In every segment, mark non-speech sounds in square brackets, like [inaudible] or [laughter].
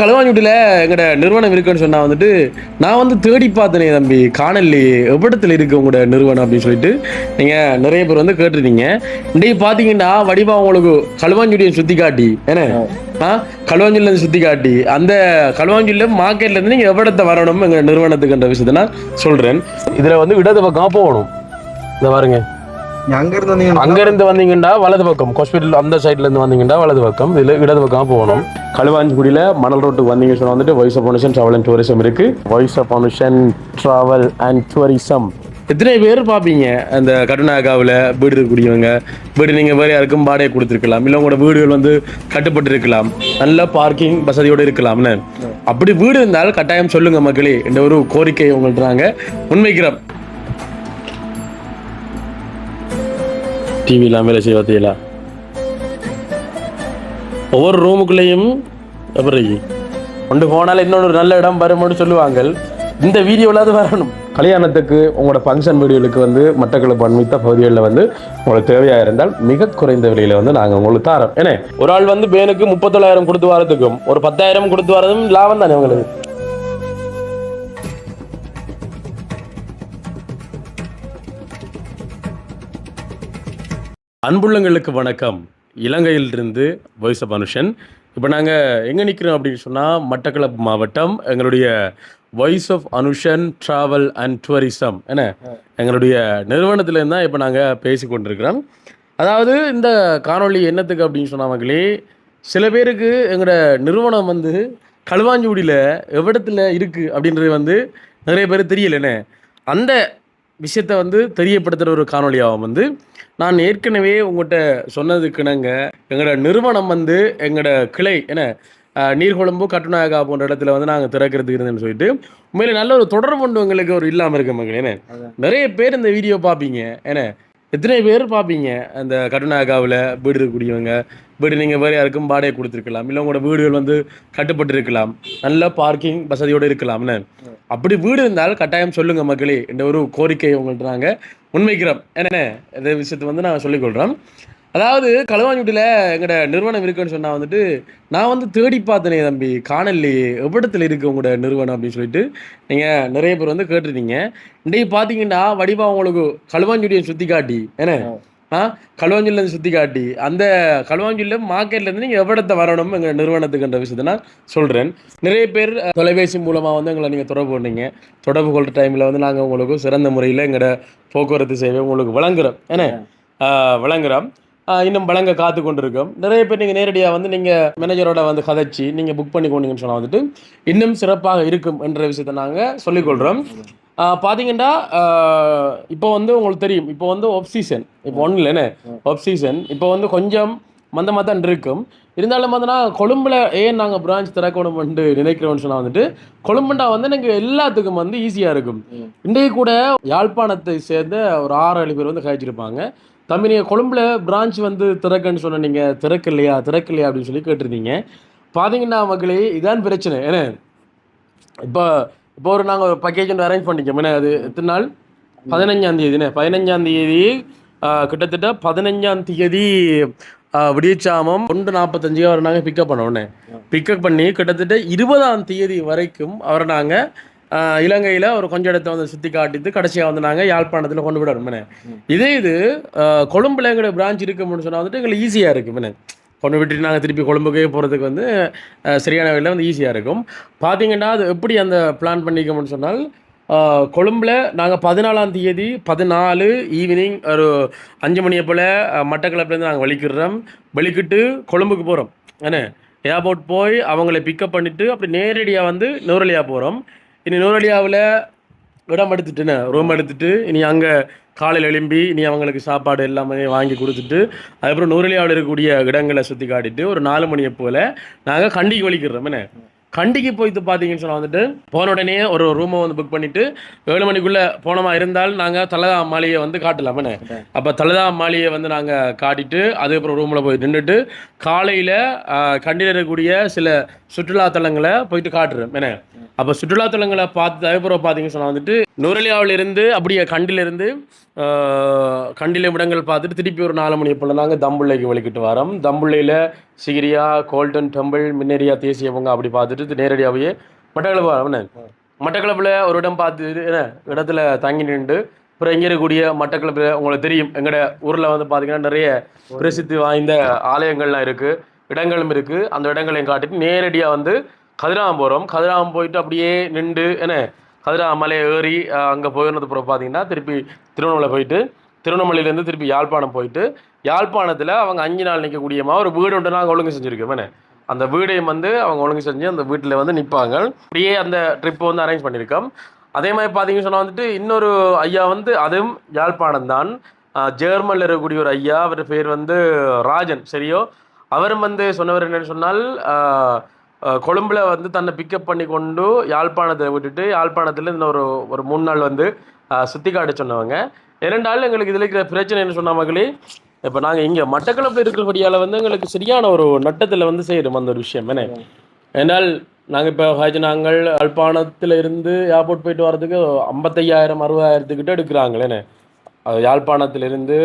களவாஞ்சுட்டியில் எங்களோட நிறுவனம் இருக்குன்னு சொன்னா வந்துட்டு நான் வந்து தேடி பார்த்தனே தம்பி காணலையே எவ்விடத்தில் இருக்கு உங்களோட நிறுவனம் அப்படின்னு சொல்லிட்டு. நீங்கள் நிறைய பேர் வந்து கேட்டிருந்தீங்க. இன்றைக்கு பார்த்தீங்கன்னா வடிவா உங்களுக்கு களுவாஞ்சுடியை சுற்றி காட்டி. என்ன? ஆ. களுவாஞ்சுலேருந்து சுற்றி காட்டி. அந்த களுவாஞ்சுல மார்க்கெட்லேருந்து நீங்கள் எவ்விடத்தை வரணும் எங்கள் நிறுவனத்துக்குன்ற விஷயத்தை நான் சொல்கிறேன் இதில் வந்து இடது பக்கமாக போகணும். இந்த பாருங்க. அங்க இருந்து வந்தீங்கன்னா அங்க இருந்து வந்தீங்கன்னா வலது பக்கம். ஹாஸ்பிட்டல் அந்த சைட்ல இருந்து வந்தீங்கன்னா வலது பக்கம். இதுல இடது பக்கம் போகணும். களுவாஞ்சிக்குடியில மணல் ரோட்டுக்கு வந்தீங்க சொன்னா வந்துட்டு voice of foundation travel and tourism இருக்கு. Voice of foundation travel and tourism எத்தனை பேர் பார்ப்பீங்க? அந்த கட்டுநாயக்காவில் வீடு இருக்கக்கூடியவங்க. வீடு நீங்கள் வேறு யாருக்கும் வாடகை கொடுத்துருக்கலாம். இல்லை உங்களோட வீடுகள் வந்து கட்டுப்பட்டு இருக்கலாம் நல்ல பார்க்கிங் வசதியோடு இருக்கலாம்னு. அப்படி வீடு இருந்தால் கட்டாயம் சொல்லுங்க மக்களே. என்ற ஒரு கோரிக்கை உங்கள்ட்ட நாங்கள் முன்வைக்கிறோம். டிவிலாம் வேலை செய்ய பார்த்தீங்களா ஒவ்வொரு ரூமுக்குள்ளேயும் எப்படி? கொண்டு போனாலும் இன்னொரு நல்ல இடம் வரும்னு சொல்லுவாங்க இந்த வீடியோவில் வரணும். கல்யாணத்துக்கு உங்களோட ஃபங்க்ஷன் வீடியோகளுக்கு வந்து மட்டக்களப்பு அண்மித்த பகுதிகளில் வந்து உங்களுக்கு தேவையாக இருந்தால் மிக குறைந்த விலையில் வந்து நாங்கள் உங்களுக்கு தரோம். ஏன்னா ஒரு ஆள் வந்து பேனுக்கு முப்பத்தொள்ளாயிரம் கொடுத்து வரதுக்கும் ஒரு பத்தாயிரம் கொடுத்து வரதும் லாபம் தானே உங்களுக்கு? அன்புள்ளங்களுக்கு வணக்கம். இலங்கையிலிருந்து வாய்ஸ் ஆஃப் அனுஷன் இப்போ நாங்கள் எங்கே நிற்கிறோம் அப்படின்னு சொன்னால் மட்டக்களப்பு மாவட்டம் எங்களுடைய voice of Anushan travel and tourism என்ன எங்களுடைய நிறுவனத்துலேருந்து தான் இப்போ நாங்கள் பேசி கொண்டிருக்கிறோம். அதாவது இந்த காணொலி என்னத்துக்கு அப்படின்னு சொன்னவங்களே சில பேருக்கு எங்களோட நிறுவனம் வந்து களுவாஞ்சிகுடியில் எவ்விடத்தில் இருக்குது அப்படின்றது வந்து நிறைய பேர் தெரியலண்ணே அந்த விஷயத்தை வந்து தெரியப்படுத்துகிற ஒரு காணொளியாகும் வந்து நான் ஏற்கனவே உங்கள்கிட்ட சொன்னதுக்குனங்க எங்களோட நிறுவனம் வந்து எங்களோட கிளை என்ன நீர்கொழும்பு கட்டுநாயகா போன்ற இடத்துல வந்து நாங்கள் திறக்கிறதுக்கு இருந்தேன்னு சொல்லிட்டு உண்மையில நல்ல ஒரு தொடர்பு ஒன்று எங்களுக்கு ஒரு இல்லாமல் இருக்க மக்கள் என்ன நிறைய பேர் இந்த வீடியோ பார்ப்பீங்க என்ன எத்தனை பேர் பார்ப்பீங்க அந்த கட்டுநாயகாவில் வீடு இருக்கக்கூடியவங்க வீடு நீங்கள் வேறு யாருக்கும் வாடகை கொடுத்துருக்கலாம் இல்லை உங்களோட வீடுகள் வந்து கட்டுப்பட்டு இருக்கலாம் நல்ல பார்க்கிங் வசதியோடு இருக்கலாம்னு அப்படி வீடு இருந்தால் கட்டாயம் சொல்லுங்க மக்களே என்ற ஒரு கோரிக்கை உங்கள்கிட்ட நாங்கள் முன்வைக்கிறோம். என்ன இந்த விஷயத்தை வந்து நாங்கள் சொல்லிக்கொள்கிறோம் அதாவது களுவாஞ்சுட்டியில் எங்களோட நிறுவனம் இருக்குன்னு சொன்னால் வந்துட்டு நான் வந்து தேடி பார்த்தனே தம்பி காணல்லையே எவ்விடத்தில் இருக்குது உங்களோட நிறுவனம் அப்படின்னு சொல்லிட்டு நீங்கள் நிறைய பேர் வந்து கேட்டிருந்தீங்க. இன்றைக்கு பார்த்தீங்கன்னா வடிவா உங்களுக்கு களுவாஞ்சுடியை சுற்றி காட்டி என்ன? ஆ? களுவாஞ்சிலேருந்து சுற்றி காட்டி அந்த களுவாஞ்சியில் மார்க்கெட்லேருந்து நீங்கள் எவ்விடத்தை வரணும் எங்கள் நிறுவனத்துக்குன்ற விஷயத்தை நான் சொல்கிறேன் நிறைய பேர் தொலைபேசி மூலமாக வந்து எங்களை நீங்கள் தொடர்பு பண்ணீங்க தொடர்பு கொள்கிற டைமில் வந்து நாங்கள் உங்களுக்கு சிறந்த முறையில் எங்களோட போக்குவரத்து சேவை உங்களுக்கு ஆஹ், வழங்குறோம். ஆஹ், இன்னும் வழங்க காத்து கொண்டிருக்கோம். நிறைய பேர் நீங்கள் நேரடியாக வந்து நீங்கள் மேனேஜரோட வந்து கதைச்சி நீங்கள் புக் பண்ணி கொண்டீங்கன்னு சொன்னால் வந்துட்டு இன்னும் சிறப்பாக இருக்கும் என்ற விஷயத்தை நாங்கள் சொல்லிக்கொள்கிறோம் பார்த்தீங்கன்னா இப்போ வந்து உங்களுக்கு தெரியும். இப்போ வந்து ஒப் சீசன் இப்போ ஒன்றும் இல்லைண்ணே. ஒப் சீசன் இப்போ வந்து கொஞ்சம் மந்தமாக தான் இருக்கும். இருந்தாலும் பார்த்தோன்னா கொழும்புல ஏன் நாங்கள் பிரான்ச் திறக்கணும்னு நினைக்கிறோம்னு சொன்னால் வந்துட்டு கொழும்புண்டா வந்து எனக்கு எல்லாத்துக்கும் வந்து ஈஸியாக இருக்கும். இன்றைக்கு கூட யாழ்ப்பாணத்தை சேர்ந்த ஒரு ஆறு ஏழு பேர் வந்து கழிச்சிருப்பாங்க தம்பி நீங்கள் கொழும்புல பிரான்ச் வந்து திறக்கன்னு சொன்ன நீங்கள் திறக்கலையா திறக்கலையா அப்படின்னு சொல்லி கேட்டிருந்தீங்க. பார்த்தீங்கன்னா மக்களே இதான் பிரச்சனை. ஏன்னா இப்போ இப்போ ஒரு நாங்கள் ஒரு பேக்கேஜ் ஒன்று அரேஞ்ச் பண்ணிக்கோம் அது? எத்தனை நாள்? பதினஞ்சாம் தேதினே. பதினஞ்சாம் தேதி கிட்டத்தட்ட பதினஞ்சாம் தேதி விடியச்சாமம் ஒன்று நாற்பத்தஞ்சு அவரை நாங்கள் பிக்கப் பண்ணோன்னே பிக்கப் பண்ணி கிட்டத்தட்ட இருபதாம் தேதி வரைக்கும் அவரை நாங்கள் இலங்கையில் ஒரு கொஞ்சம் இடத்த வந்து சுற்றி காட்டிட்டு கடைசியாக வந்து நாங்கள் யாழ்ப்பாணத்தில் கொண்டு விட இதே இது கொழும்புல எங்களுடைய பிரான்ச் இருக்கும்னு சொன்னால் வந்துட்டு எங்களுக்கு ஈஸியாக இருக்குமனே கொண்டு விட்டுட்டு நாங்கள் திருப்பி கொழும்புக்கே போகிறதுக்கு வந்து சரியான வழியில் வந்து ஈஸியாக இருக்கும். பார்த்தீங்கன்னா அது எப்படி அந்த பிளான் பண்ணிக்கோம்னு சொன்னால் கொழும்பில் நாங்கள் பதினாலாம் தேதி பதினாலு ஈவினிங் ஒரு அஞ்சு மணியை போல் மட்டக்களப்புலேருந்து நாங்கள் வலிக்கிடுறோம் வலிக்கிட்டு கொழும்புக்கு போகிறோம் என்ன? ஏர்போர்ட் போய் அவங்கள பிக்கப் பண்ணிவிட்டு அப்படி நேரடியாக வந்து நூரலியா போகிறோம் இனி நூரலியாவில் இடம் எடுத்துட்டுன்னு ரூம் எடுத்துட்டு இனி அங்கே காலையில் எழும்பி இனி அவங்களுக்கு சாப்பாடு எல்லாமே வாங்கி கொடுத்துட்டு அதுக்கப்புறம் நூரலியாவில் இருக்கக்கூடிய இடங்களை சுற்றி காட்டிட்டு ஒரு நாலு மணியை போல் நாங்கள் கண்டிக்கு வலிக்கிறோம் என்ன? கண்டிக்கு போயிட்டு பார்த்தீங்கன்னு சொன்னால் வந்துட்டு போன உடனே ஒரு ரூமை வந்து புக் பண்ணிட்டு ஏழு மணிக்குள்ளே போனமா இருந்தால் நாங்கள் தலதா மாளிகையை வந்து காட்டலாம். அப்போ தலதா மாளிகையை வந்து நாங்கள் காட்டிட்டு அதுக்கப்புறம் ரூமில் போய் நின்றுட்டு காலையில் கண்டியில் இருக்கக்கூடிய சில சுற்றுலா தலங்களை போயிட்டு காட்டுறோம். என்ன? அப்போ சுற்றுலா தலங்களை பார்த்து அதுக்கப்புறம் பார்த்தீங்கன்னு சொன்னால் வந்துட்டு நுரலியாவிலிருந்து அப்படியே கண்டிலிருந்து ஆஹ், கண்டில இடங்கள் பார்த்துட்டு திருப்பி ஒரு நாலு மணி போல் நாங்கள் தம்புள்ளைக்கு வலிக்கிட்டு வரோம். தம்புள்ளையில் சிகிரியா கோல்டன் டெம்பிள் மின்னேரியா தேசிய பூங்கா அப்படி பார்த்துட்டு நேரடியாகவே மட்டக்களப்பு வரோம்னே மட்டக்களப்பில் ஒரு இடம் பார்த்து என்ன? இடத்துல தங்கி நின்று அப்புறம் இங்கே இருக்கக்கூடிய மட்டக்களப்பில் உங்களுக்கு தெரியும் எங்களோட ஊரில் வந்து பார்த்தீங்கன்னா நிறைய பிரசித்தி வாய்ந்த ஆலயங்கள்லாம் இருக்குது இடங்களும் இருக்குது அந்த இடங்களையும் காட்டிட்டு நேரடியாக வந்து கதிராமம் போகிறோம் கதிராமம் போயிட்டு அப்படியே நின்று என்ன? கதிராம மலையை ஏறி அங்கே போயிருந்ததுக்கு அப்புறம் பார்த்தீங்கன்னா திருப்பி திருவண்ணாமலை போயிட்டு திருவண்ணாமலையிலேருந்து திருப்பி யாழ்ப்பாணம் போயிட்டு யாழ்ப்பாணத்தில் அவங்க அஞ்சு நாள் நிற்கக்கூடியமா ஒரு வீடு ஒன்று நாங்கள் ஒழுங்கு செஞ்சுருக்கோம். அந்த வீடையும் வந்து அவங்க ஒழுங்கு செஞ்சு அந்த வீட்டில் வந்து நிற்பாங்க. அப்படியே அந்த ட்ரிப்பை வந்து அரேஞ்ச் பண்ணியிருக்கோம். அதே மாதிரி பார்த்தீங்கன்னு சொன்னால் வந்துட்டு இன்னொரு ஐயா வந்து அதுவும் யாழ்ப்பாணம் தான். ஜெர்மனில் இருக்கக்கூடிய ஒரு ஐயா அவர் பேர் வந்து ராஜன் சரியோ? அவரும் வந்து சொன்னவர் என்னென்னு சொன்னால் கொழும்புல வந்து தன்னை பிக்கப் பண்ணி கொண்டு யாழ்ப்பாணத்தை விட்டுட்டு யாழ்ப்பாணத்தில் இந்த ஒரு ஒரு மூணு நாள் வந்து சுற்றி காட்ட சொன்னவங்க. இரண்டாள் எங்களுக்கு இதில் இருக்கிற பிரச்சனை என்ன சொன்ன மகளே இப்போ நாங்கள் இங்கே மட்டக்களப்பில் இருக்கிறபடியால் வந்து எங்களுக்கு சரியான ஒரு நட்டத்தில் வந்து செய்கிறோம் அந்த ஒரு விஷயம். என்ன? ஏன்னால் நாங்கள் இப்போ ஹாஜி நாங்கள் யாழ்ப்பாணத்தில் இருந்து ஏர்போர்ட் போயிட்டு வரதுக்கு ஐம்பத்தையாயிரம் அறுபதாயிரத்துக்கிட்ட எடுக்கிறாங்களேண்ணே யாழ்ப்பாணத்திலிருந்து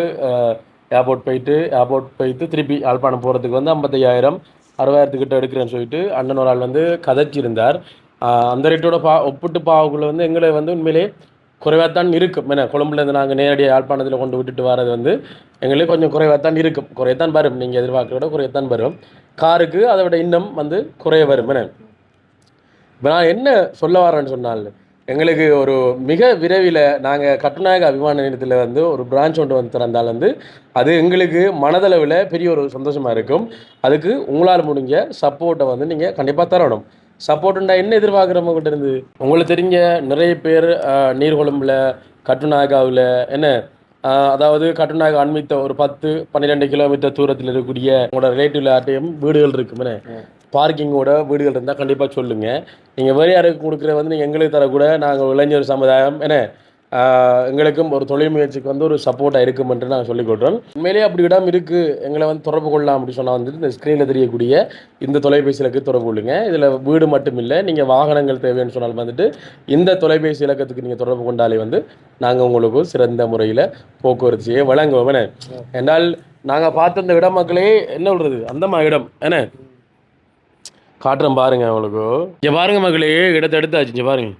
ஏர்போர்ட் போயிட்டு ஏர்போர்ட் போயிட்டு திருப்பி யாழ்ப்பாணம் போகிறதுக்கு வந்து ஐம்பத்தையாயிரம் அறுபதாயிரத்துக்கிட்ட எடுக்கிறேன்னு சொல்லிட்டு அண்ணன் ஒரு ஆள் வந்து கதைச்சிருந்தார். அந்த ரேட்டோட பா ஒப்பிட்டு பாவக்குள்ளே வந்து எங்களை வந்து உண்மையிலே குறைவாகத்தான் இருக்கும். ஏன்னா கொழும்புலேருந்து நாங்கள் நேரடியாக யாழ்ப்பாணத்தில் கொண்டு விட்டுட்டு வரது வந்து எங்களுக்கு கொஞ்சம் குறைவாகத்தான் இருக்கும். குறையத்தான் வரும். நீங்கள் எதிர்பார்க்குறத விட குறையத்தான் வரும். காருக்கு அதை விட இன்னும் வந்து குறைய வரும். என்ன இப்போ நான் என்ன சொல்ல வரேன்னு சொன்னால் எங்களுக்கு ஒரு மிக விரைவில் நாங்கள் கட்டுநாயக அபிமான நிலையத்தில் வந்து ஒரு பிரான்ச் ஒன்று வந்து திறந்தால் வந்து அது எங்களுக்கு மனதளவில் பெரிய ஒரு சந்தோஷமாக இருக்கும். அதுக்கு உங்களால் முடிஞ்ச சப்போர்ட்டை வந்து நீங்கள் கண்டிப்பாக தரணும். சப்போர்ட்டுண்டா என்ன எதிர்பார்க்குறவங்ககிட்ட இருந்து? உங்களுக்கு தெரிஞ்ச நிறைய பேர் ஆஹ், கட்டுநாயகாவில் என்ன அதாவது கட்டுநாயக அண்மித்த ஒரு பத்து பன்னிரெண்டு கிலோமீட்டர் தூரத்தில் இருக்கக்கூடிய உங்களோட ரிலேட்டிவ்ல ஆட்டையும் வீடுகள் இருக்குமே பார்க்கிங்கோட வீடுகள் இருந்தால் கண்டிப்பாக சொல்லுங்கள் நீங்கள் வேறு யாருக்கு கொடுக்குற வந்து நீங்கள் எங்களுக்கு தரக்கூட நாங்கள் இளைஞர் சமுதாயம் என்ன எங்களுக்கும் ஒரு தொழில் முயற்சிக்கு வந்து ஒரு சப்போர்ட்டாக இருக்கும் என்று நாங்கள் சொல்லிக் கொள்கிறோம் உண்மையிலேயே அப்படி இடம் இருக்குது எங்களை வந்து தொடர்பு கொள்ளலாம் அப்படி சொன்னால் வந்துட்டு இந்த ஸ்க்ரீனில் தெரியக்கூடிய இந்த தொலைபேசி இலக்கு தொடர்பு கொள்ளுங்க. இதில் வீடு மட்டும் இல்லை நீங்கள் வாகனங்கள் தேவைன்னு சொன்னால் வந்துட்டு இந்த தொலைபேசி இலக்கத்துக்கு நீங்கள் தொடர்பு கொண்டாலே வந்து நாங்கள் உங்களுக்கு சிறந்த முறையில் போக்குவரத்து செய்ய வழங்குவோம் என்ன? என்றால் நாங்கள் பார்த்த இந்த இடம் மக்களே என்ன சொல்கிறது அந்தமா இடம் என்ன? காட்டுறேன் பாருங்க உங்களுக்கு இங்கே பாருங்க மக்களே இடத்த எடுத்தாச்சு. இங்கே பாருங்க.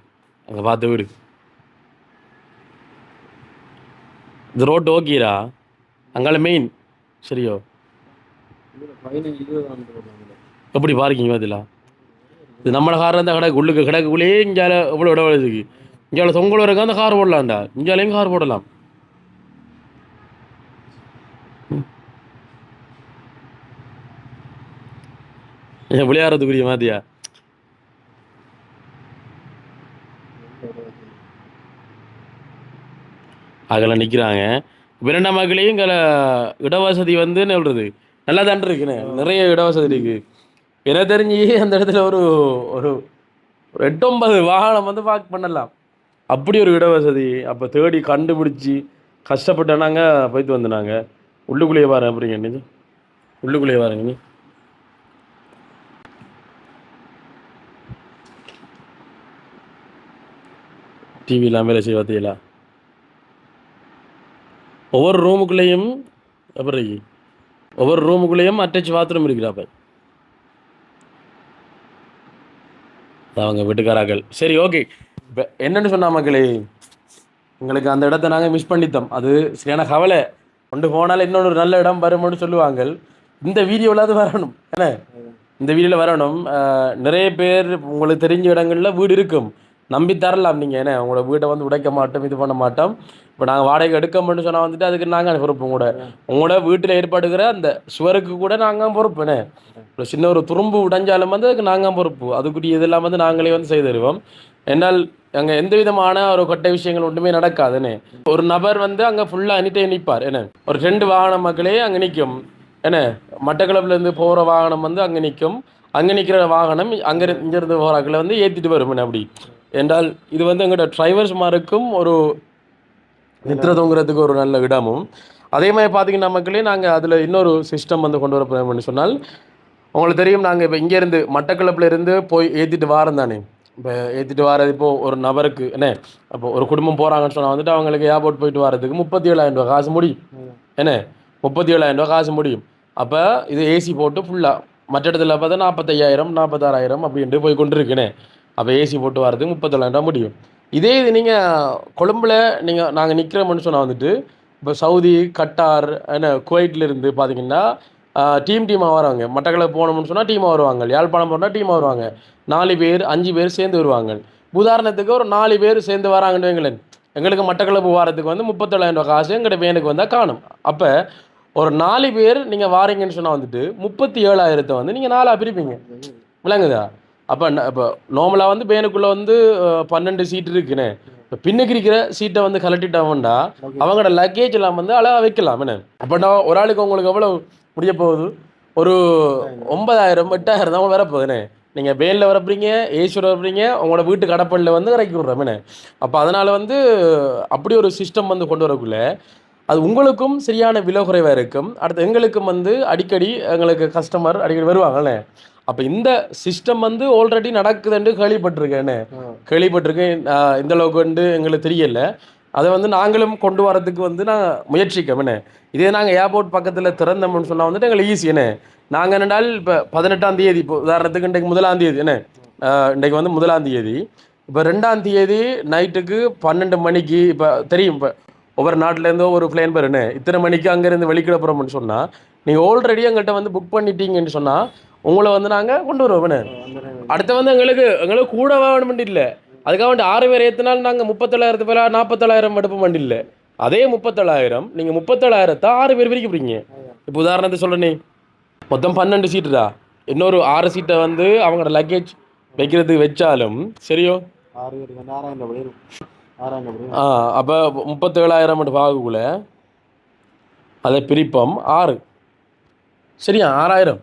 அங்கே பார்த்த வீடு. இது ரோட்டு ஓகேரா அங்கால மெயின் சரியோ? எப்படி பார்க்கிங் பதிலா இது நம்மள கார் இருந்தால் கிடக்கு. உள்ளுக்கு கிடக்குள்ளே இங்கே எவ்வளோ இடம் வருதுக்கு இங்கே தொங்கல் இருக்கா அந்த கார் போடலாம்டா இங்காலையும் கார் போடலாம் விளையாடுறதுக்குரிய மாதிரியா? அகல நிற்கிறாங்க விரண்ட மக்களையும் இங்கே இடவசதி வந்து என்ன சொல்கிறது நல்லா தான் இருக்குண்ணே நிறைய இடவசதி இருக்குது எனக்கு தெரிஞ்சு அந்த இடத்துல ஒரு ஒரு ஒரு எட்டொன்பது வாகனம் வந்து பார்க் பண்ணலாம். அப்படி ஒரு இடவசதி. அப்போ தேடி கண்டுபிடிச்சி கஷ்டப்பட்டனாங்க போயிட்டு வந்துனாங்க உள்ளுக்குள்ளேயே பாருங்க அப்படிங்க உள்ளுக்குள்ளேயே பாருங்க டிவிலாம் வேலை செய்ய பார்த்தீங்களா ஒவ்வொரு ரூமுக்குள்ளேயும் அப்புறம் ஒவ்வொரு ரூமுக்குள்ளேயும் அட்டாச் பாத்ரூம் இருக்கிறாப்ப அவங்க வீட்டுக்காராக்கள் சரி ஓகே இப்போ என்னன்னு சொன்னா மக்களே எங்களுக்கு அந்த இடத்த நாங்கள் மிஸ் பண்ணித்தோம் அது சரியான கவலை. கொண்டு போனாலும் இன்னொரு நல்ல இடம் வரும்னு சொல்லுவாங்க இந்த வீடியோவில் அது வரணும். என்ன? இந்த வீடியோவில் வரணும். அஹ், நிறைய பேர் உங்களுக்கு தெரிஞ்ச இடங்களில் வீடு இருக்கும். நம்பி தரலாம் நீங்கள் என்ன? உங்களோட வீட்டை வந்து உடைக்க மாட்டோம் இது பண்ண மாட்டோம். இப்போ நாங்கள் வாடகை எடுக்க சொன்னால் வந்துட்டு அதுக்கு நாங்கள் பொறுப்பு கூட. உங்களோட வீட்டில் ஏற்பாடுகிற அந்த சுவருக்கு கூட நாங்கள் பொறுப்புண்ணே இப்போ சின்ன ஒரு துரும்பு உடைஞ்சாலும் வந்து அதுக்கு நாங்கள் பொறுப்பு. அதுக்குரிய இதெல்லாம் வந்து நாங்களே வந்து செய்து தருவோம். என்னால் அங்கே எந்த விதமான ஒரு கொட்டை விஷயங்கள் ஒன்றுமே நடக்காதுன்னு ஒரு நபர் வந்து அங்கே ஃபுல்லாக அனிட்டே நிற்பார் என்ன? ஒரு ரெண்டு வாகன மக்களே அங்கே நிற்கும் என்ன? மட்டக்களப்புலேருந்து போகிற வாகனம் வந்து அங்கே நிற்கும் அங்கே நிற்கிற வாகனம் அங்கே இங்கேருந்து போகிறாக்களை வந்து ஏற்றிட்டு வரும் என்ன? அப்படி. என்றால் இது வந்து எங்களோட டிரைவர்ஸ்மாருக்கும் ஒரு நித்திர தொங்குறதுக்கு ஒரு நல்ல இடமும் அதே மாதிரி பார்த்தீங்கன்னா மக்களே நாங்கள் அதில் இன்னொரு சிஸ்டம் வந்து கொண்டு வர போகிறோம்னு சொன்னால் உங்களுக்கு தெரியும் நாங்கள் இப்போ இங்கேருந்து மட்டக்களப்புல இருந்து போய் ஏற்றிட்டு வாரம் தானே. இப்போ ஏற்றிட்டு வரது இப்போ ஒரு நபருக்கு என்ன அப்போ ஒரு குடும்பம் போகிறாங்கன்னு சொன்னால் வந்துட்டு அவங்களுக்கு ஏர்போர்ட் போயிட்டு வரதுக்கு முப்பத்தி ஏழாயிரம் ரூபா காசு முடியும். என்ன முப்பத்தி ஏழாயிரம் ரூபா காசு முடியும். அப்போ இது ஏசி போட்டு ஃபுல்லாக மற்ற இடத்துல பார்த்தா நாற்பத்தையாயிரம் நாற்பத்தாறாயிரம் அப்படின்ட்டு போய் கொண்டு இருக்குண்ணே அப்போ ஏசி போட்டு வரதுக்கு முப்பத்தொள்ளாயிரம் ரூபா முடியும். இதே இது நீங்கள் கொழும்பில் நீங்கள் நாங்கள் நிற்கிறோம்னு சொன்னால் வந்துட்டு இப்போ சவுதி கட்டார் என்ன குவைட்ல இருந்து பார்த்தீங்கன்னா டீம் டீமாக வராங்க மட்டக்களப்பு போனோம்னு சொன்னால் டீமாக வருவாங்க. யாழ்ப்பாணம் போனால் டீமாக வருவாங்க. நாலு பேர் அஞ்சு பேர் சேர்ந்து வருவாங்க. உதாரணத்துக்கு ஒரு நாலு பேர் சேர்ந்து வராங்கன்னு வைங்களேன். எங்களுக்கு மட்டக்களப்பு வாரத்துக்கு வந்து முப்பத்தொள்ளாயிரம் ரூபா காசு எங்கள்கிட்ட வேனுக்கு வந்தால் காணும். அப்போ ஒரு நாலு பேர் நீங்கள் வாரீங்கன்னு சொன்னால் வந்துட்டு முப்பத்தி ஏழாயிரத்தை வந்து நீங்கள் நாலாக பிரிப்பீங்க. விளங்குதா? அப்போ இப்போ நார்மலாக வந்து பேனுக்குள்ளே வந்து பன்னெண்டு சீட் இருக்குண்ணே இப்போ பின்னுக்கு இருக்கிற சீட்டை வந்து கலட்டிட்டோம்னா அவங்களோட லக்கேஜ் எல்லாம் வந்து அழகாக வைக்கலாம். என்ன? அப்போனா ஒரு ஆளுக்கு உங்களுக்கு எவ்வளோ முடிய போகுது? ஒரு ஒன்பதாயிரம் எட்டாயிரம் தான் வரப்போகுதுண்ணே நீங்கள் வேனில் வரப்பீங்க ஏஸ்வர வரப்பீங்க உங்களோட வீட்டு கடப்பள்ளியில் வந்து இறக்கி விட்றோம். அப்போ அதனால் வந்து அப்படி ஒரு சிஸ்டம் வந்து கொண்டு வரக்குள்ள அது உங்களுக்கும் சரியான விலை குறைவாக இருக்கும். அடுத்து எங்களுக்கும் வந்து அடிக்கடி எங்களுக்கு கஸ்டமர் அடிக்கடி வருவாங்கல்ல அப்போ இந்த சிஸ்டம் வந்து ஆல்ரெடி நடக்குதுன்னு கேள்விப்பட்டிருக்கேன்னு கேள்விப்பட்டிருக்கேன். இந்த அளவுக்கு வந்து எங்களுக்கு தெரியல. அதை வந்து நாங்களும் கொண்டு வரதுக்கு வந்து நான் முயற்சிக்கோம் என்ன இதே நாங்கள் ஏர்போர்ட் பக்கத்தில் திறந்தோம்னு சொன்னால் வந்துட்டு எங்களுக்கு ஈஸி என்ன நாங்கள் என்னடால் இப்போ பதினெட்டாம் தேதி இப்போ உதாரணத்துக்கு இன்றைக்கு முதலாம் தேதி என்ன? இன்றைக்கு வந்து முதலாம் தேதி. இப்போ ரெண்டாம் தேதி நைட்டுக்கு பன்னெண்டு மணிக்கு இப்போ தெரியும் இப்போ ஒவ்வொரு நாட்டிலேருந்தோ ஒரு பிளேன் பேர் என்ன இத்தனை மணிக்கு அங்கேருந்து வெளிக்கிடப்புறோம்னு சொன்னால் நீங்கள் ஆல்ரெடி எங்கள்கிட்ட வந்து புக் பண்ணிட்டீங்கன்னு சொன்னால் உங்களை வந்து நாங்கள் கொண்டு வருவோம் அடுத்து வந்து எங்களுக்கு எங்களுக்கு கூட வேணுமெண்டு இல்லை. அதுக்காக வேண்டி ஆறு பேர் ஏற்றினால் நாங்கள் முப்பத்தேழாயிரத்து பேர் நாற்பத்தேழாயிரம் எடுப்ப வேண்டி இல்லை. அதே முப்பத்தேழாயிரம் நீங்கள் முப்பத்தேழாயிரத்தை ஆறு பேர் பிரிக்க போறீங்க. இப்போ உதாரணத்தை சொல்கிறேனே மொத்தம் பன்னெண்டு சீட்டுடா இன்னொரு ஆறு சீட்டை வந்து அவங்களோட லக்கேஜ் வைக்கிறதுக்கு வச்சாலும் சரியோ? வந்து ஆ அப்போ முப்பத்தேழாயிரம் மட்டும் பார்க்கக்குள்ள அதை பிரிப்போம் ஆறு. சரியா? ஆறாயிரம்.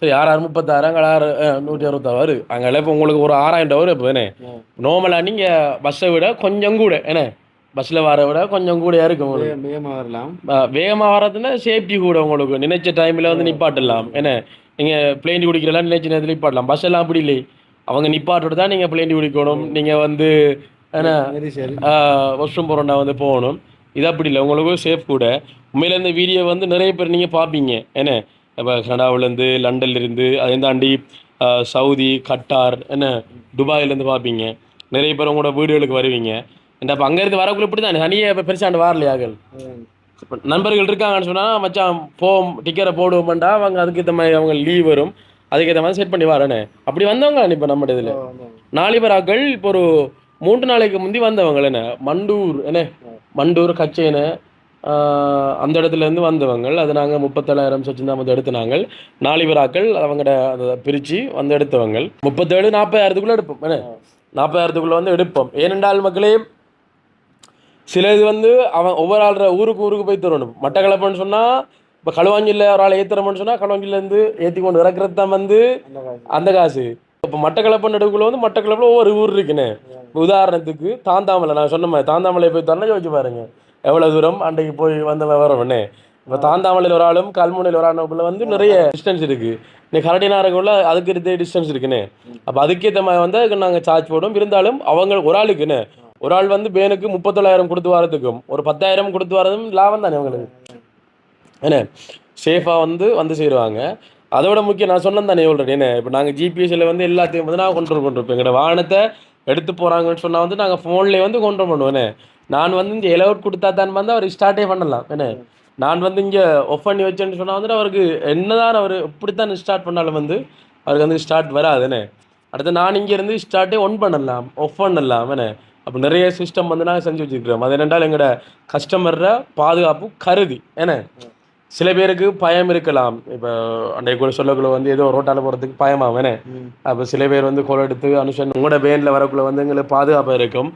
சரி ஆறாயிரம் முப்பத்தாயிரம் ஆறு நூற்றி அறுபத்தாறு. வரும் அங்கே இப்போ உங்களுக்கு ஒரு ஆறாயிரம் ரூபா வரும் இப்போ என்ன நார்மலாக நீங்கள் பஸ்ஸை விட கொஞ்சம் கூட என்ன? பஸ்ஸில் வர விட கொஞ்சம் கூட இருக்கும் உங்களுக்கு? வேகமாக வரலாம். வேகமாக வர்றதுன்னா சேஃப்டி கூட உங்களுக்கு. நினைச்ச டைமில் வந்து நிப்பாட்டலாம். என்ன? நீங்கள் பிளேண்டி குடிக்கிறலாம் நினைச்ச நேரத்தில் நிப்பாட்டலாம். பஸ் எல்லாம் அப்படி இல்லை. அவங்க நிப்பாட்டோட தான் நீங்கள் பிளேண்டி குடிக்கணும். நீங்கள் வந்து நெரிசல் வாஷ்ரூம் போகிறோன்னா வந்து போகணும். இது அப்படி இல்லை. உங்களுக்கு சேஃப் கூட. உண்மையில இந்த வீடியோ வந்து நிறைய பேர் நீங்கள் பார்ப்பீங்க. என்ன? இப்போ கனடாவிலேருந்து லண்டன்லேருந்து அதே தாண்டி சவுதி கட்டார் என்ன துபாயிலேருந்து பார்ப்பீங்க. நிறைய பேர் உங்களோட வீடுகளுக்கு வருவீங்க. இந்த அப்போ அங்கேருந்து வரக்குள்ள இப்படி தான் தனியாக இப்போ பெருசாண்டு வரலையாகள் இப்ப நண்பர்கள் இருக்காங்கன்னு சொன்னால் மச்சான் போம் டிக்கெட்டை போடுவோம்டா அவங்க அதுக்கேற்ற மாதிரி அவங்க லீவ் வரும். அதுக்கேற்ற மாதிரி செட் பண்ணி வரேனே அப்படி வந்தவங்க இப்போ நம்ம இதில். நாளிபராக்கள் இப்போ ஒரு மூன்று நாளைக்கு முந்தி வந்தவங்க என்ன மண்டூர் என்ன மண்டூர் கச்சேன அந்த இடத்துல இருந்து அது நாங்கள் முப்பத்தேழாயிரம் சொச்சு வந்து எடுத்துனாங்க நாளிபராக்கள் அவங்கட அதை பிரித்து வந்து எடுத்தவங்க முப்பத்தேழு நாற்பதாயிரத்துக்குள்ளே எடுப்போம். என்ன? நாற்பதாயிரத்துக்குள்ளே வந்து எடுப்போம். ஏனென்றால் மக்களே சில இது வந்து அவன் ஒவ்வொரு ஆள் ஊருக்கு ஊருக்கு போய் தரணும் மட்டக்களப்புன்னு சொன்னால் இப்போ களுவாஞ்சியில் ஒரு ஆள் ஏற்றுறோம்னு சொன்னால் களுவாஞ்சிலேருந்து ஏற்றி கொண்டு இறக்குறது தான் வந்து அந்த காசு. இப்போ மட்டக்களப்புன்னு எடுக்குள்ள வந்து மட்டக்களப்பில் ஒவ்வொரு ஊர் இருக்குன்னு. உதாரணத்துக்கு தாந்தாமலை. நான் சொன்ன மாதிரி தாந்தாமலை போய் தரணும் யோசிச்சு பாருங்க. எவ்வளோ தூரம் அன்றைக்கு போய் வந்த வரவண்ணே இப்போ தாந்தாமலையில் ஒரு ஆளும் கல்முனையில் ஒரு ஆளுக்குள்ள வந்து நிறைய டிஸ்டன்ஸ் இருக்குது இன்னைக்கு கரடினாருக்குள்ள அதுக்கு இருந்தே டிஸ்டன்ஸ் இருக்குண்ணே அப்போ அதுக்கேற்ற மாதிரி வந்து அதுக்கு நாங்கள் சார்ஜ் போடுவோம். இருந்தாலும் அவங்க ஒரு ஆளுக்குண்ணே ஒரு ஆள் வந்து பேனுக்கு முப்பத்தொள்ளாயிரம் கொடுத்து வரதுக்கும் ஒரு பத்தாயிரம் கொடுத்து வரதும் லாபம் தானே அவங்களுக்கு? என்ன சேஃபாக வந்து வந்து சேருவாங்க. அதோட முக்கியம் நான் சொன்னேன் தானே ஆல்ரெடி என்ன இப்போ நாங்கள் ஜிபிஎஸ்ல வந்து எல்லாத்தையும் வந்து நான் கொண்டு பண்ணுறோம் எங்களோட வாகனத்தை எடுத்து போகிறாங்கன்னு சொன்னால் வந்து நாங்கள் ஃபோன்லேயே வந்து கொண்டு பண்ணுவேனே நான் வந்து இங்கே எலவுட் கொடுத்தா தான் வந்து அவர் ஸ்டார்ட்டே பண்ணலாம். என்ன? நான் வந்து இங்கே ஒஃப் பண்ணி வச்சேன்னு சொன்னால் வந்துட்டு அவருக்கு என்னதான் அவர் இப்படித்தான் ஸ்டார்ட் பண்ணாலும் வந்து அவருக்கு வந்து ஸ்டார்ட் வராது. என்ன? அடுத்து நான் இங்கேருந்து ஸ்டார்ட்டே ஒன் பண்ணலாம் ஒஃப் பண்ணலாம். என்ன? அப்போ நிறைய சிஸ்டம் வந்து நாங்கள் செஞ்சு வச்சுருக்கிறோம். அது என்னென்றால் எங்களோட கஸ்டமர பாதுகாப்பு கருதி. என்ன? சில பேருக்கு பயம் இருக்கலாம். இப்போ அன்றைய கூட சொல்லக்குள்ள வந்து ஏதோ ரோட்டால போகிறதுக்கு பயமாவேனே அப்போ சில பேர் வந்து கோல் எடுத்து அனுஷன் உங்களோட வேனில் வரக்குள்ள வந்து எங்களுக்கு பாதுகாப்பாக இருக்கும்.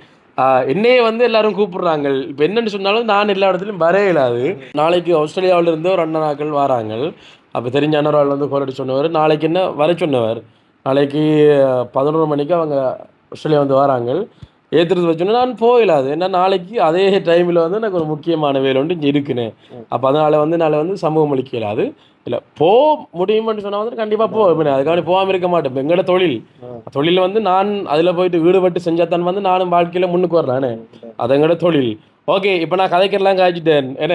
என்னையே வந்து எல்லாரும் கூப்பிடுறாங்க இப்போ என்னென்னு சொன்னாலும் நான் எல்லா இடத்துலையும் வரே இல்லாது நாளைக்கு ஆஸ்திரேலியாவில் இருந்து ஒரு அண்ணனாக்கள் வராங்க அப்போ தெரிஞ்ச அண்ணரால் வந்து கோல் சொன்னவர். நாளைக்கு என்ன? வர சொன்னவர். நாளைக்கு பதினொரு மணிக்கு அவங்க ஆஸ்திரேலியா வந்து வராங்க ஏற்றுறது வச்சோன்னா நான் போயிடாது ஏன்னா நாளைக்கு அதே டைமில் வந்து எனக்கு ஒரு முக்கியமான வேலை ஒன்று இங்கே இருக்குன்னு. அப்போ அதனால் வந்து நாளை வந்து சமூகம் அளிக்க இயலாது இல்லை போ முடியும்னு சொன்னா வந்து கண்டிப்பாக போ. அதுக்காக போகாமல் இருக்க மாட்டேன். எங்களோட தொழில்? தொழில் வந்து நான் அதில் போயிட்டு ஈடுபட்டு செஞ்சாதான் வந்து நானும் வாழ்க்கையில் முன்னுக்கு வரலானே அது எங்களோட தொழில். ஓகே இப்போ நான் கதைக்கிறலாம் காய்ச்சிட்டேன். என்ன?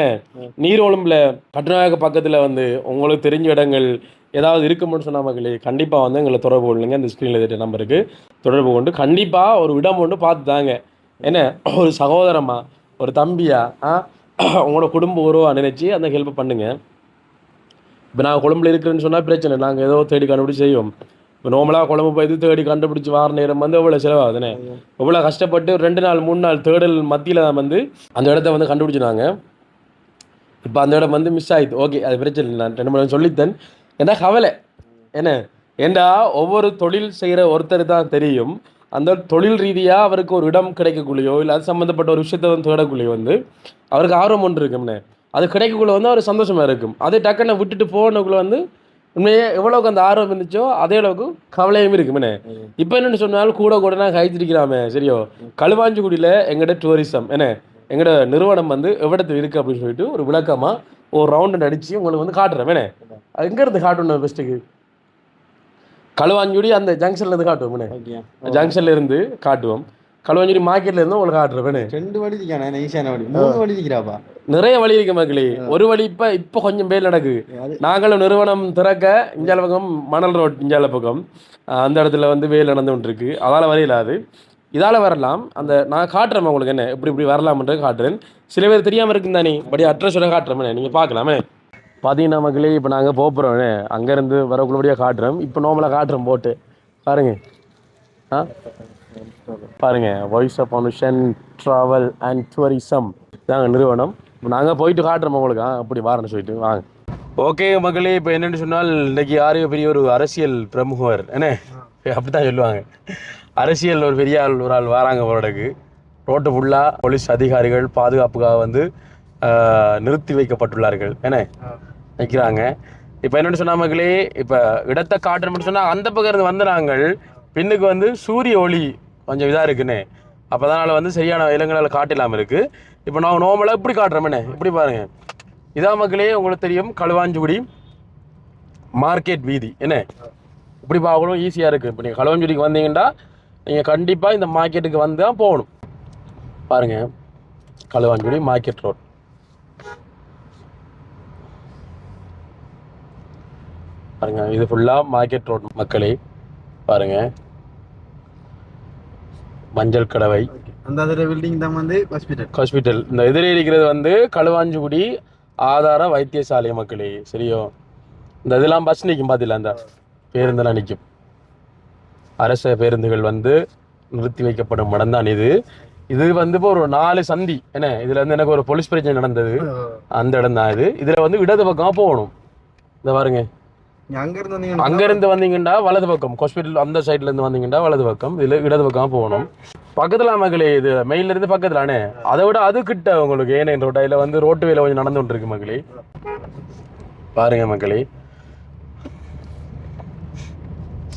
நீர் ஒழும்புல கட்டுநாயக்க பக்கத்தில் வந்து உங்களுக்கு தெரிஞ்ச இடங்கள் ஏதாவது இருக்கும்னு சொன்ன மக்களே கண்டிப்பாக வந்து எங்களை தொடர்பு கொள்ளுங்க. இந்த ஸ்க்ரீனில் இருக்கிற நம்பருக்கு தொடர்பு கொண்டு கண்டிப்பாக ஒரு இடம் ஒன்று பார்த்து தாங்க. என்ன? ஒரு சகோதரமா ஒரு தம்பியா ஆ? [clears throat] உங்களோட குடும்ப உறவாக நினைச்சு அந்த ஹெல்ப் பண்ணுங்க. இப்போ நான் குழம்புல இருக்கிறேன்னு சொன்னால் பிரச்சனை நாங்கள் ஏதோ தேடி கண்டுபிடிச்சி செய்வோம். இப்போ நார்மலாக குழம்பு போய் தேடி கண்டுபிடிச்சி வார நேரம் வந்து எவ்வளோ செலவாகுதுனே எவ்வளோ கஷ்டப்பட்டு ரெண்டு நாள் மூணு நாள் தேடல் மத்தியில் தான் வந்து அந்த இடத்த வந்து கண்டுபிடிச்சினாங்க இப்போ அந்த இடம் வந்து மிஸ் ஆயிடுது. ஓகே அது பிரச்சனை இல்லை. நான் ரெண்டு மூணு சொல்லித்தேன். ஏன்னா கவலை. என்ன? ஏண்டா ஒவ்வொரு தொழில் செய்கிற ஒருத்தர் தான் தெரியும். அந்த தொழில் ரீதியாக அவருக்கு ஒரு இடம் கிடைக்கக்குள்ளேயோ இல்லை அது சம்மந்தப்பட்ட ஒரு விஷயத்தை வந்து தேடக்குள்ளேயோ வந்து அவருக்கு ஆர்வம் ஒன்று இருக்கும்னே. அது கிடைக்கக்குள்ள வந்து அவர் சந்தோஷமாக இருக்கும். அதே டக்குன்னு விட்டுட்டு போனக்குள்ள வந்து உண்மையே எவ்வளோக்கு அந்த ஆர்வம் இருந்துச்சோ அதே அளவுக்கு கவலையும் இருக்குமே. இப்போ என்னென்னு சொன்னாலும் கூட கூட நான் கைத்திருக்கிறாமே சரியோ? களுவாஞ்சிக்குடியில் எங்கள்கிட்ட டூரிசம் என்ன? எங்களோட நிறுவனம் வந்து எவ்விடத்தில் இருக்குது அப்படின்னு சொல்லிட்டு ஒரு விளக்கமாக ஒரு ரவுண்டு அடித்து உங்களுக்கு வந்து காட்டுறேன். வேணே எங்கேருந்து காட்டணும் பெஸ்ட்டுக்கு களுவாஞ்சுடி அந்த ஜங்ஷன்ல இருந்து காட்டுவோம். வேணே ஓகே. ஜங்ஷன்ல இருந்து காட்டுவோம். களுவாஞ்சுடி மார்க்கெட்ல இருந்து உங்களுக்கு காட்டுறேன் வேணே. ரெண்டு வழி இருக்கானே ஈஸியான வழி. மூணு வழி இருக்கிறாப்பா. நிறைய வழி இருக்கு மக்களே. ஒரு வழி இப்போ இப்போ கொஞ்சம் பேர் நடக்குது நாங்களும் நிறுவனம் திறக்க இஞ்சால பக்கம் மணல் ரோட் இஞ்சால பக்கம் அந்த இடத்துல வந்து வேல் நடந்து கொண்டிருக்கு. அதால் வரையில அது. இதால் வரலாம். அந்த நான் காட்டுறேன் உங்களுக்கு என்ன இப்படி இப்படி வரலாம்ன்றது காட்டுறேன். சில பேர் தெரியாமல் இருக்குன்னு தானே. படி அட்ரஸோட காட்டுறேன் நீங்கள் பார்க்கலாமே. பார்த்தீங்கன்னா மக்களே இப்போ நாங்கள் போகிறோம் அங்கேருந்து வரக்குள்ளபடியாக காட்டுறோம். இப்போ நார்மலாக காட்டுறோம் போட்டு பாருங்க. ஆ? பாருங்க voice of Anushan travel and tourism இதாங்க நிறுவனம். நாங்கள் போயிட்டு காட்டுறோம் உங்களுக்கு. அப்படி வாரேன்னு சொல்லிட்டு. வாங்க. ஓகே மக்களே இப்போ என்னென்னு சொன்னால் இன்றைக்கி யாரையும் பெரிய ஒரு அரசியல் பிரமுகர் என்ன? அப்படி தான் சொல்லுவாங்க. அரசியல் ஒரு பெரிய ஆள் ஒரு ஆள் வராங்க அவரோடக்கு ரோட்டு ஃபுல்லாக போலீஸ் அதிகாரிகள் பாதுகாப்புக்காக வந்து நிறுத்தி வைக்கப்பட்டுள்ளார்கள். என்ன? நிற்கிறாங்க இப்போ என்னென்னு சொன்னால் மக்களே இப்போ இடத்தை காட்டணும்னு சொன்னால் அந்த பக்கம் இருந்து வந்து நாங்கள் பின்னுக்கு வந்து சூரிய ஒளி கொஞ்சம் இதாக இருக்குண்ணே அப்போ அதனால் வந்து சரியான இளங்கலால் காட்டில்லாமல் இருக்குது இப்போ நான் நோமலாக இப்படி காட்டுறோமேண்ணே இப்படி பாருங்க. இதான் மக்களே உங்களுக்கு தெரியும் களுவாஞ்சுகுடி மார்க்கெட் வீதி. என்ன? இப்படி பார்க்கணும் ஈஸியாக இருக்குது இப்போ நீங்கள் களுவாஞ்சுடிக்கு வந்தீங்கன்னா நீங்கள் கண்டிப்பாக இந்த மார்க்கெட்டுக்கு வந்து தான் போகணும். பாருங்கள் களுவாஞ்சுடி மார்க்கெட் ரோட் பாருங்கள் இது ஃபுல்லாக மார்க்கெட் ரோட் மக்களே. பாருங்க. மஞ்சள் கடவை. அந்த அதில் பில்டிங் தான் வந்து ஹாஸ்பிட்டல் ஹாஸ்பிட்டல் இந்த எதிரே இருக்கிறது வந்து களுவாஞ்சுகுடி ஆதார வைத்தியசாலை மக்களே. சரியோ? இந்த இதெல்லாம் பஸ் நிற்கும் பார்த்தீங்களா அந்த பேருந்தெல்லாம் நிற்கும் அரச பேருந்துகள் வந்து நிறுத்தி வைக்கப்படும் இடம் தான் இது. இது வந்து இப்போ ஒரு நாலு சந்தி. என்ன? இதுல வந்து எனக்கு ஒரு போலீஸ் பிரச்சனை நடந்தது. அந்த இடம் தான் இது. இதுல வந்து இடது பக்கமா போகணும். இந்த பாருங்க. அங்கேருந்து வந்தீங்கன்னா வலது பக்கம் ஹாஸ்பிட்டல் அந்த சைடுல இருந்து வந்தீங்கன்னா வலது பக்கம் இதுல இடது பக்கம் போகணும். பக்கத்துல மகளே இது மெயின்ல இருந்து பக்கத்துலானே அதை விட அது கிட்ட உங்களுக்கு ஏனைன் ரோட்டா இதுல வந்து ரோட்டு வேலை கொஞ்சம் நடந்து கொண்டிருக்கு மகளே. பாருங்க மக்களே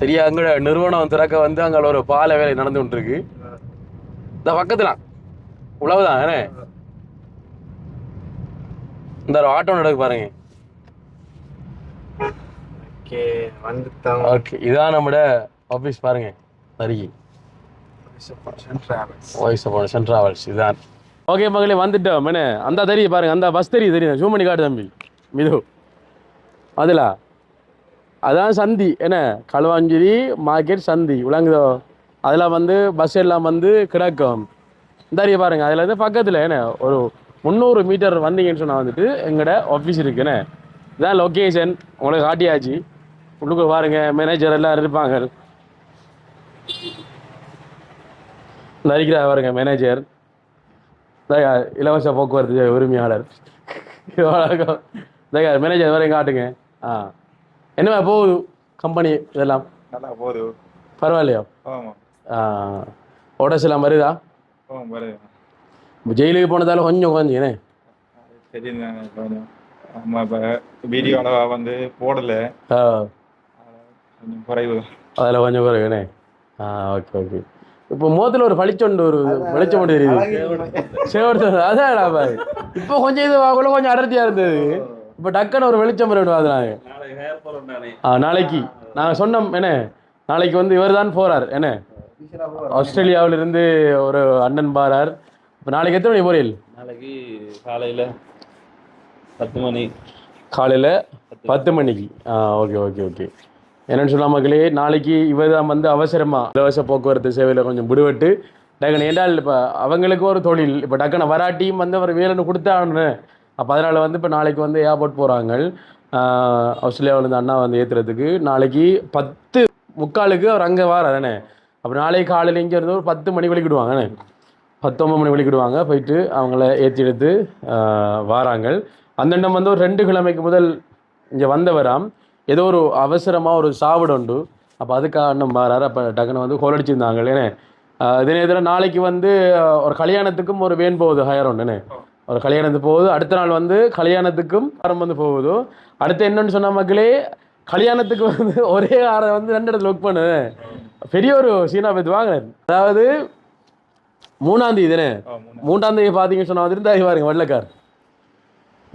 சரியா அங்க நிறுவனம் திறக்க வந்து அங்க ஒரு பால வேலை நடந்து இருக்கு இந்த பக்கத்துல. உழவுதான் என்ன இந்த ஆட்டோ நடக்கு பாருங்க. ஓகே வந்துட்டோம் ஓகே இதான் நம்மட ஆஃபீஸ் பாருங்க டிராவல்ஸ் வாய்ஸ் ஆஃப் ட்ராவல்ஸ் இதான். ஓகே மகளே வந்துட்டோம். என்ன? அந்த தெரியும் பாருங்க அந்த பஸ் தெரியும் தெரியும் ஜூம் பண்ணி காட்டு தம்பி. மிது. அதில்? அதான் சந்தி. என்ன? களுவாஞ்சிரி மார்க்கெட் சந்தி. விளங்குதோ? அதில் வந்து பஸ் எல்லாம் வந்து கிடக்கும். இந்த பாருங்க அதில் வந்து பக்கத்தில் என்ன? ஒரு முந்நூறு மீட்டர் வந்தீங்கன்னு சொன்னால் வந்துட்டு எங்களோட ஆஃபீஸ் இருக்குண்ணே இதான் லொக்கேஷன் உங்களுக்கு காட்டியாச்சு. உள்ளுக்கு பாருங்க மேனேஜர் எல்லாம் இருப்பாங்க. இருக்கிறார் பாருங்க மேனேஜர் இலவச போக்குவரத்து உரிமையாளர். வணக்கம் மேனேஜர் வரையும் காட்டுங்க. ஆ. என்னவா போகுது கம்பெனி இதெல்லாம்? நல்லா போகுது. பரவாயில்லையோ? ஆமாம் எல்லாம் வருதா? ஜெயிலுக்கு போனதால கொஞ்சம் கொஞ்சம். வீடியோவில் வந்து போடலை. ஆ. கொஞ்சம் குறைவு. அதில் கொஞ்சம் குறைவுண்ணே ஆ ஓகே ஓகே இப்போ முகத்தில் ஒரு பளிச்சொண்டு ஒரு வெளிச்சம் மட்டும் தெரியுது சேவர்த்தன் அதான் பாரு. இப்போ கொஞ்சம் இது வாங்கல கொஞ்சம் அடர்த்தியாக இருந்தது. இப்போ டக்குன்னு ஒரு வெளிச்சம் போகிறோம் தானே ஆ நாளைக்கு. நாங்கள் சொன்னோம் என்ன? நாளைக்கு வந்து இவர் தான் போகிறார் என்ன? ஆஸ்திரேலியாவிலிருந்து ஒரு அண்ணன் பாரார். இப்போ நாளைக்கு எத்தனை மணி போறீல் நாளைக்கு காலையில் பத்து மணி. காலையில் பத்து மணிக்கு. ஆ ஓகே ஓகே ஓகே என்னன்னு சொன்னால் மக்களே நாளைக்கு இவர் தான் வந்து அவசரமாக இலவச போக்குவரத்து சேவையில் கொஞ்சம் விடுபட்டு டக்குனு ஏன்றால் இப்போ அவங்களுக்கு ஒரு தொழில் இப்போ டக்குனு வராட்டியும் வந்து அவர் வேலைன்னு கொடுத்தான்னு அப்போ அதனால் வந்து இப்போ நாளைக்கு வந்து ஏர்போர்ட் போகிறாங்க ஆஸ்திரேலியாவிலேருந்து அண்ணா வந்து ஏற்றுறதுக்கு நாளைக்கு பத்து முக்காலுக்கு அவர் அங்கே வாரானே அப்போ நாளைக்கு காலையில் இங்கே இருந்து ஒரு பத்து மணி வலிக்கிடுவாங்கண்ணே பத்தொம்பது மணி வலிக்கிடுவாங்க போயிட்டு அவங்கள ஏற்றி எடுத்து வாராங்க இடம் வந்து ஒரு ரெண்டு கிழமைக்கு முதல் இங்கே வந்தவராம். ஏதோ ஒரு அவசரமாக ஒரு சாவிடு உண்டு. அப்போ அதுக்காக அண்ணன் பாரார் அப்போ டக்குன்னு வந்து கோல் அடிச்சிருந்தாங்க. ஏன்னா இதே நேரத்தில் நாளைக்கு வந்து ஒரு கல்யாணத்துக்கும் ஒரு வேன் போகுது ஹயர் ஒன்றுன்னு ஒரு கல்யாணத்துக்கு போகுது. அடுத்த நாள் வந்து கல்யாணத்துக்கும் காரம் வந்து போகுது. அடுத்து என்னன்னு சொன்ன மக்களே கல்யாணத்துக்கு வந்து [laughs] ஒரே காரை வந்து ரெண்டு இடத்துல ஒர்க் பண்ணு பெரிய ஒரு சீனா பற்றி வாங்கினேன். அதாவது மூணாம் தேதி தானே ஆ, மூணு. மூன்றாம் தேதி பார்த்தீங்கன்னு சொன்னா வந்துட்டு பாருங்க வெள்ளைக்கார்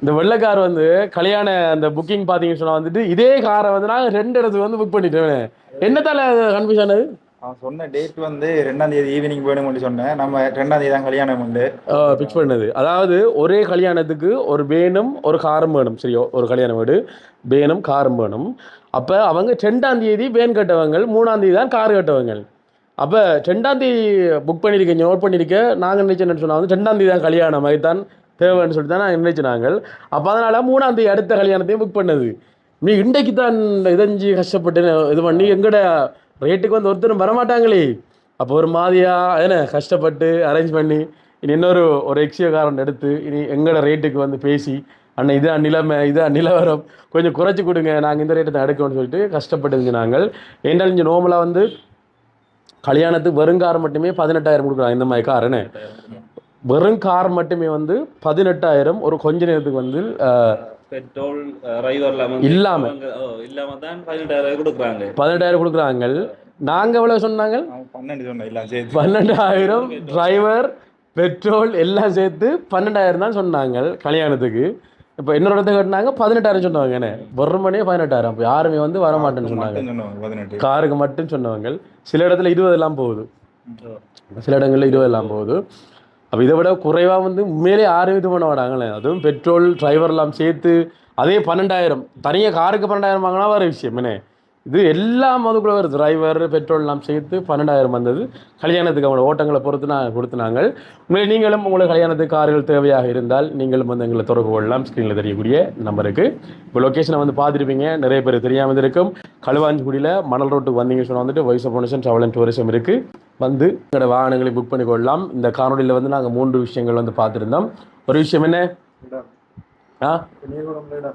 இந்த வெள்ளைக்கார் வந்து கல்யாண அந்த புக்கிங் பார்த்தீங்கன்னு சொன்னா வந்துட்டு இதே காரை வந்து நாங்கள் ரெண்டு இடத்துக்கு வந்து புக் பண்ணிட்டேன் என்னத்தால கன்ஃபியூஸ் ஆனது? அவன் சொன்ன டேட் வந்து ரெண்டாம் தேதி ஈவினிங் வேணும்னு சொன்னேன். நம்ம ரெண்டாம் தேதி தான் கல்யாணம் உண்டு. பிக்ஸ் பண்ணது. அதாவது ஒரே கல்யாணத்துக்கு ஒரு பேனும் ஒரு காரும் வேணும். சரியோ ஒரு கல்யாண வீடு பேனும் காரும் வேணும். அப்போ அவங்க ரெண்டாம் தேதி பேன் கட்டவங்க மூணாம் தேதி தான் கார் கட்டவங்க. அப்போ ரெண்டாம் தேதி புக் பண்ணியிருக்கீங்க நோட் பண்ணியிருக்க நாங்கள் நினைச்சேன்னு சொன்னால் வந்து ரெண்டாம் தேதி தான் கல்யாணம். மாதிரி தான் தேவைன்னு சொல்லிட்டு தான் நாங்கள் நினைச்சு நாங்கள். அப்போ அதனால் மூணாம் தேதி அடுத்த கல்யாணத்தையும் புக் பண்ணது. நீ இன்றைக்கு தான் இதஞ்சி கஷ்டப்பட்டு இது பண்ணி எங்கட ரேட்டுக்கு வந்து ஒருத்தரும் வரமாட்டாங்களே. அப்போ ஒரு மாதிரியா என்ன கஷ்டப்பட்டு அரேஞ்ச் பண்ணி இனி இன்னொரு ஒரு எக்ஸியக்காரன் எடுத்து இனி எங்களோட ரேட்டுக்கு வந்து பேசி அண்ணன் இதான் நிலைமை இதான் நிலவரம் கொஞ்சம் குறைச்சி கொடுங்க நாங்கள் இந்த ரேட்டை தான் எடுக்கணும்னு சொல்லிட்டு கஷ்டப்பட்டு நாங்கள். ஏன்றால் இங்கே நோமலாக வந்து கல்யாணத்துக்கு வருங்காரம் மட்டுமே பதினெட்டாயிரம் கொடுக்குறாங்க இந்த மாதிரி காருன்னு வெறும் கார் மட்டுமே வந்து பதினெட்டாயிரம் ஒரு கொஞ்ச நேரத்துக்கு வந்து பெட்ரோல் டிரைவர்லாம் வந்து இல்லாம. இல்லாம தான் பதினெட்டாயிரம் கொடுக்குறாங்க. பதினெட்டாயிரம் கொடுக்குறாங்க. நாங்கள் எவ்வளோ சொன்னாங்க? பன்னெண்டாயிரம் டிரைவர் பெட்ரோல் எல்லாம் சேர்த்து பன்னெண்டாயிரம் தான் சொன்னாங்க கல்யாணத்துக்கு. இப்போ இன்னொரு இடத்த கட்டினாங்க பதினெட்டாயிரம் சொன்னவங்க என்ன? மணியே பதினெட்டாயிரம். அப்போ யாருமே வந்து வர மாட்டேன்னு சொன்னாங்க. காருக்கு மட்டும் சொன்னவங்க. சில இடத்துல இருபது எல்லாம் போகுது. சில இடங்கள்ல இருபது எல்லாம் போகுது. அப்போ இதை விட குறைவாக வந்து உண்மையிலே ஆறு விதமான பண்ண அதுவும் பெட்ரோல் டிரைவர் எல்லாம் சேர்த்து அதே பன்னெண்டாயிரம். தனியாக காருக்கு பன்னெண்டாயிரம் வாங்கினா வேறு விஷயம் என்ன? இது எல்லா அதுக்குள்ளே வருது. டிரைவர் பெட்ரோல் எல்லாம் சேர்த்து பன்னெண்டாயிரம் வந்தது. கல்யாணத்துக்கு அவங்களோட ஓட்டங்களை பொறுத்து நான் கொடுத்துனாங்க உங்களை நீங்களும் உங்களுக்கு கல்யாணத்துக்கு கார்கள் தேவையாக இருந்தால் நீங்களும் வந்து எங்களை தொடர்பு கொள்ளலாம். ஸ்க்ரீனில் தெரியக்கூடிய நம்பருக்கு. இப்போ லொக்கேஷனை வந்து பார்த்துருப்பீங்க. நிறைய பேர் தெரியாமல் இருக்கும் களுவாஞ்சிக்குடியில் மணல் ரோட்டுக்கு வந்தீங்கன்னு சொன்னால் வந்துட்டு voice of foundation travel and tourism இருக்குது வந்து எங்களோட வாகனங்களை புக் பண்ணி கொள்ளலாம். இந்த காணொலியில் வந்து நாங்கள் மூன்று விஷயங்கள் வந்து பார்த்துருந்தோம். ஒரு விஷயம் என்ன?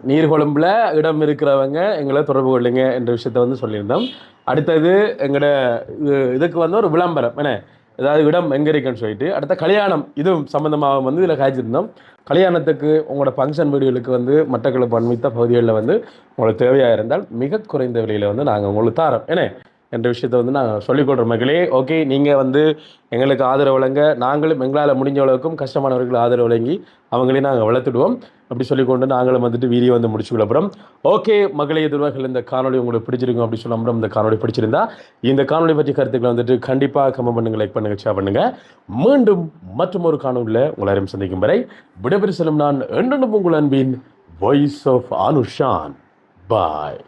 நீர்கொழும்புல இடம் இருக்கிறவங்க எங்களை தொடர்பு கொள்ளுங்க என்ற விஷயத்த வந்து சொல்லியிருந்தோம். அடுத்தது எங்களோட இது- இதுக்கு வந்து ஒரு விளம்பரம். என்ன? ஏதாவது இடம் எங்கே இருக்குன்னு சொல்லிட்டு. அடுத்த கல்யாணம் இதுவும் சம்மந்தமாக வந்து இதில் காய்ச்சிருந்தோம். கல்யாணத்துக்கு உங்களோட ஃபங்க்ஷன் வீடுகளுக்கு வந்து மட்டக்களப்பு அண்மித்த பகுதிகளில் வந்து உங்களுக்கு தேவையாக இருந்தால் மிக குறைந்த விலையில் வந்து நாங்கள் உங்களுக்கு தாரோம். என்ன? என்ற விஷயத்தை வந்து நாங்கள் சொல்லிக்கொள்கிறோம் மகளே ஓகே நீங்கள் வந்து எங்களுக்கு ஆதரவு வழங்க நாங்களும் எங்களால் முடிஞ்ச அளவுக்கும் கஷ்டமானவர்களுக்கு ஆதரவு வழங்கி அவங்களையும் நாங்கள் வளர்த்துடுவோம். அப்படி சொல்லிக்கொண்டு நாங்களும் வந்துட்டு வீடியோ வந்து முடிச்சு ஓகே மகளே துருவர்கள் இந்த காணொலி உங்களுக்கு பிடிச்சிருக்கும் அப்படின்னு சொல்ல நம்புறோம். இந்த காணொலி பிடிச்சிருந்தா இந்த காணொலி பற்றி கருத்துக்களை வந்துட்டு கண்டிப்பாக கமெண்ட் பண்ணுங்க லைக் பண்ணுங்க ஷேர் பண்ணுங்க. மீண்டும் மற்றும் ஒரு காணொலியில் உங்களை சந்திக்கும் வரை விடைபெறு செல்லும் நான் என்றும் உங்கள் அன்பின் வாய்ஸ் ஆஃப் அனுஷான். பாய்